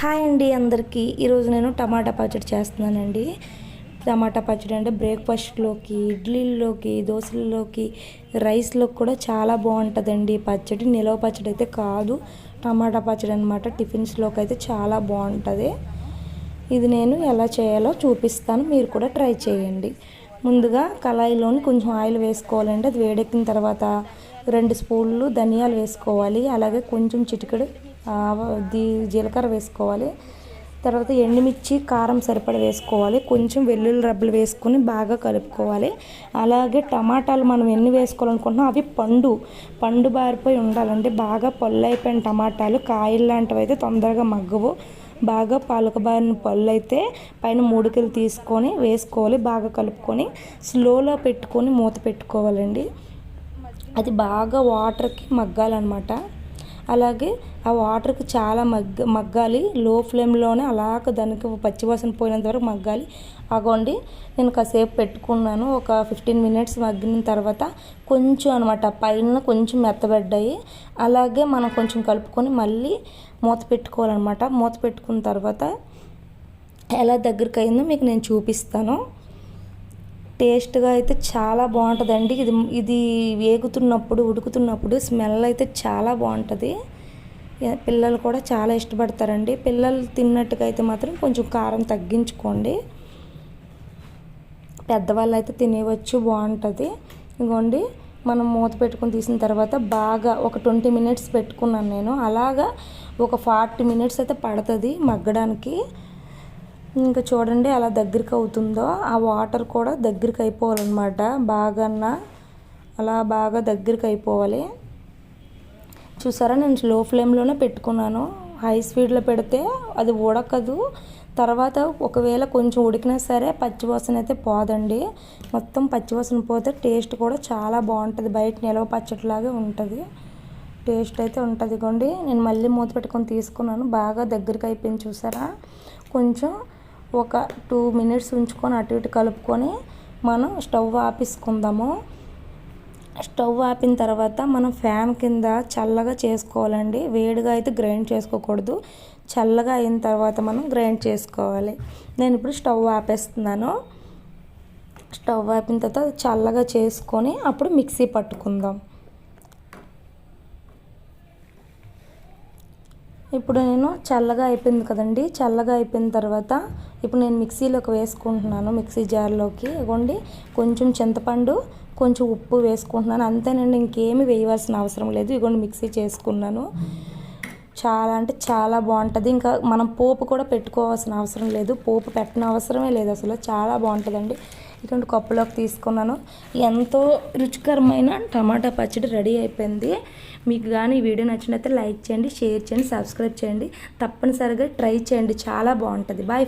Hi అండి అందరికీ. ఈరోజు నేను టమాటా పచ్చడి చేస్తున్నానండి. టమాటా పచ్చడి అంటే బ్రేక్ఫాస్ట్లోకి ఇడ్లీల్లోకి దోశల్లోకి రైస్లోకి కూడా చాలా బాగుంటుందండి. పచ్చడి నిలవ పచ్చడి అయితే కాదు. టమాటా పచ్చడి అనమాట టిఫిన్స్లోకి అయితే చాలా బాగుంటుంది. ఇది నేను ఎలా చేయాలో చూపిస్తాను. మీరు కూడా ట్రై చేయండి. ముందుగా కళాయిలోని కొంచెం ఆయిల్ వేసుకోవాలండి. అది వేడెక్కిన తర్వాత రెండు స్పూన్లు ధనియాలు వేసుకోవాలి. అలాగే కొంచెం చిటికెడు దీ జీలకర్ర వేసుకోవాలి. తర్వాత ఎండుమిర్చి కారం సరిపడ వేసుకోవాలి. కొంచెం వెల్లుల్లి రబ్బలు వేసుకొని బాగా కలుపుకోవాలి. అలాగే టమాటాలు మనం ఎన్ని వేసుకోవాలనుకుంటున్నాం అవి పండు పండు బారిపోయి ఉండాలండి. బాగా పొల్లైపోయిన అయిపోయిన టమాటాలు కాయలు లాంటివి అయితే తొందరగా మగ్గవు. బాగా పాలకబారిన పళ్ళు అయితే పైన మూడుకెళ్ళి తీసుకొని వేసుకోవాలి. బాగా కలుపుకొని స్లోలో పెట్టుకొని మూత పెట్టుకోవాలండి. అది బాగా వాటర్కి మగ్గాలన్నమాట. అలాగే ఆ వాటర్కి చాలా మగ్గ మగ్గాలి. లో ఫ్లేమ్లోనే అలాగ దానికి పచ్చివాసన పోయినంత వరకు మగ్గాలి. అగోండి నేను కాసేపు పెట్టుకున్నాను. ఒక ఫిఫ్టీన్ మినిట్స్ మగ్గిన తర్వాత కొంచెం అనమాట పైన కొంచెం మెత్తబడ్డాయి. అలాగే మనం కొంచెం కలుపుకొని మళ్ళీ మూత పెట్టుకోవాలన్నమాట. మూత పెట్టుకున్న తర్వాత ఎలా దగ్గరికి అయిందో మీకు నేను చూపిస్తాను. టేస్ట్గా అయితే చాలా బాగుంటుందండి. ఇది ఇది వేగుతున్నప్పుడు ఉడుకుతున్నప్పుడు స్మెల్ అయితే చాలా బాగుంటుంది. పిల్లలు కూడా చాలా ఇష్టపడతారండి. పిల్లలు తిన్నట్టుగా అయితే మాత్రం కొంచెం కారం తగ్గించుకోండి. పెద్దవాళ్ళు అయితే తినేవచ్చు బాగుంటుంది. ఇదిగోండి మనం మూత పెట్టుకుని తీసిన తర్వాత బాగా ఒక ట్వంటీ మినిట్స్ పెట్టుకున్నాను నేను. అలాగా ఒక ఫార్టీ మినిట్స్ అయితే పడుతుంది మగ్గడానికి. ఇంకా చూడండి అలా దగ్గరికి అవుతుందో ఆ వాటర్ కూడా దగ్గరికి అయిపోవాలన్నమాట. బాగా అలా బాగా దగ్గరికి అయిపోవాలి. చూసారా నేను స్లో ఫ్లేమ్లోనే పెట్టుకున్నాను. హై స్పీడ్లో పెడితే అది ఉడకదు. తర్వాత ఒకవేళ కొంచెం ఉడికినా సరే పచ్చివాసన అయితే పోదండి. మొత్తం పచ్చివాసన పోతే టేస్ట్ కూడా చాలా బాగుంటుంది. బయట నిలవ పచ్చట్లాగే ఉంటుంది. టేస్ట్ అయితే ఉంటుంది. కొండి నేను మళ్ళీ మూత పెట్టుకొని తీసుకున్నాను. బాగా దగ్గరికి అయిపోయింది చూసారా? కొంచెం ఒక టూ మినిట్స్ ఉంచుకొని అటు ఇటు కలుపుకొని మనం స్టవ్ ఆపేసుకుందాము. స్టవ్ ఆపిన తర్వాత మనం ఫ్యాన్ కింద చల్లగా చేసుకోవాలండి. వేడిగా అయితే గ్రైండ్ చేసుకోకూడదు. చల్లగా అయిన తర్వాత మనం గ్రైండ్ చేసుకోవాలి. నేను ఇప్పుడు స్టవ్ ఆపేస్తున్నాను. స్టవ్ ఆపిన తర్వాత చల్లగా చేసుకొని అప్పుడు మిక్సీ పట్టుకుందాం. ఇప్పుడు నేను చల్లగా అయిపోయింది కదండి. చల్లగా అయిపోయిన తర్వాత ఇప్పుడు నేను మిక్సీలోకి వేసుకుంటున్నాను మిక్సీ జార్లోకి. ఇవ్వండి కొంచెం చింతపండు కొంచెం ఉప్పు వేసుకుంటున్నాను. అంతేనండి ఇంకేమి వేయవలసిన అవసరం లేదు. ఇగోండి మిక్సీ చేసుకున్నాను. చాలా అంటే చాలా బాగుంటుంది. ఇంకా మనం పోపు కూడా పెట్టుకోవాల్సిన అవసరం లేదు. పోపు పెట్టిన అవసరమే లేదు అసలు. చాలా బాగుంటుందండి. ఇటువంటి కప్పులోకి తీసుకున్నాను. ఎంతో రుచికరమైన టమాటా పచ్చడి రెడీ అయిపోయింది. మీకు కానీ ఈ వీడియో నచ్చినట్లయితే లైక్ చేయండి షేర్ చేయండి సబ్స్క్రైబ్ చేయండి. తప్పనిసరిగా ట్రై చేయండి. చాలా బాగుంటుంది. బాయ్.